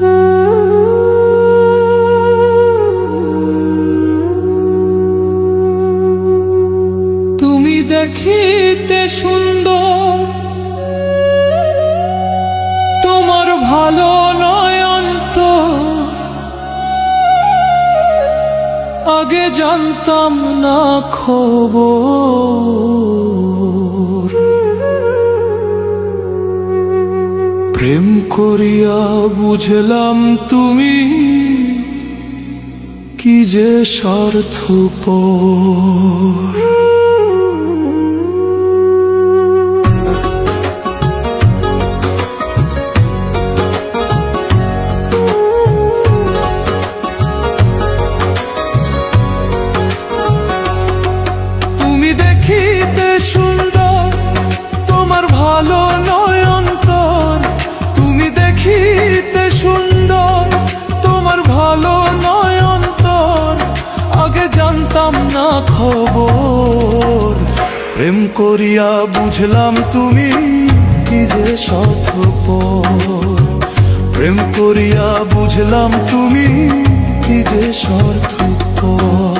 তুমি দেখিতে সুন্দর। তোমার ভালো নয়ন্ত আগে জানতাম না খবর। করিয়া বুঝলাম তুমি কি যে স্বার্থপর। না খবর? প্রেম করিয়া বুঝলাম তুমি কি যে স্বার্থপর। প্রেম করিয়া বুঝলাম তুমি কি যে স্বার্থপর।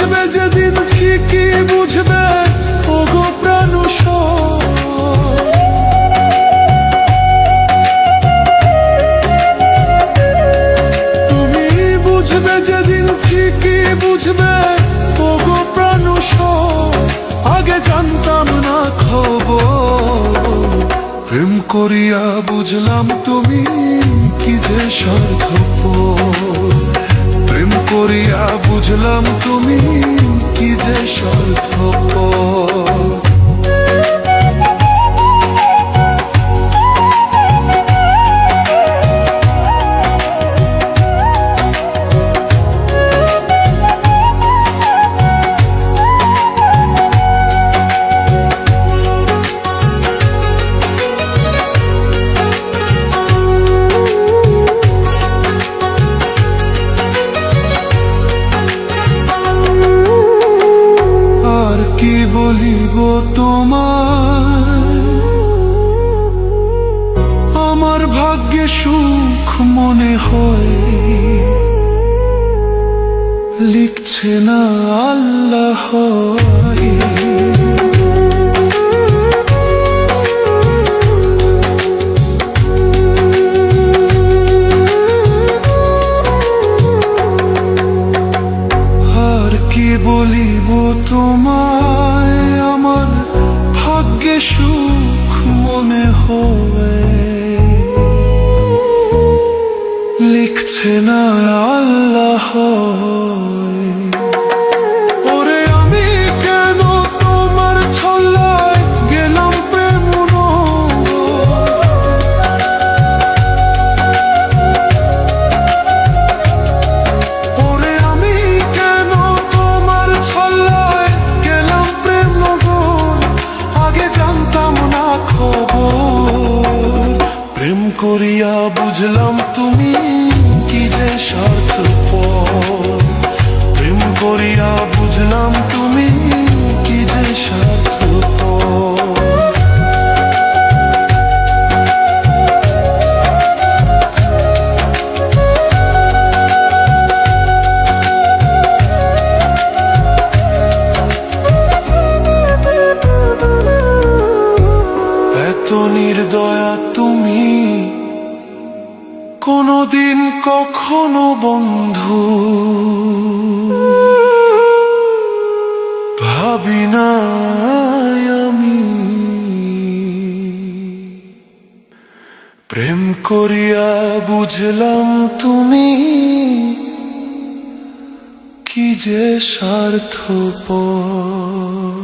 বুঝবে যেদিন ঠিকই বুঝবে, ওগো প্রাণুষ তুমি বুঝবে যেদিন ঠিকই বুঝবে, ওগো প্রাণুষ আগে জানতাম না খবর, প্রেম করিয়া বুঝলাম তুমি কি যে স্বার্থপর। প্রেম করিয়া বুঝলাম তুমি কি যে স্বার্থপর ভাগ্যে সুখ মনে হয়। লিখছে না আল্লাহ আর কি বলিব তোমায় লিখছে না আল্লাহ ওরে আমি কেন তোমার ছল্লায় গেলাম প্রেম ওরে আমি কেন তোমার ছল্লায় গেলাম প্রেম আগে জানতাম না খবর। প্রেম করিয়া বুঝলাম নির্দয়া তুমি। কোনদিন কখনো বন্ধু। ভাবি না আমি। প্রেম করিয়া বুঝলাম তুমি কি যে স্বার্থপর।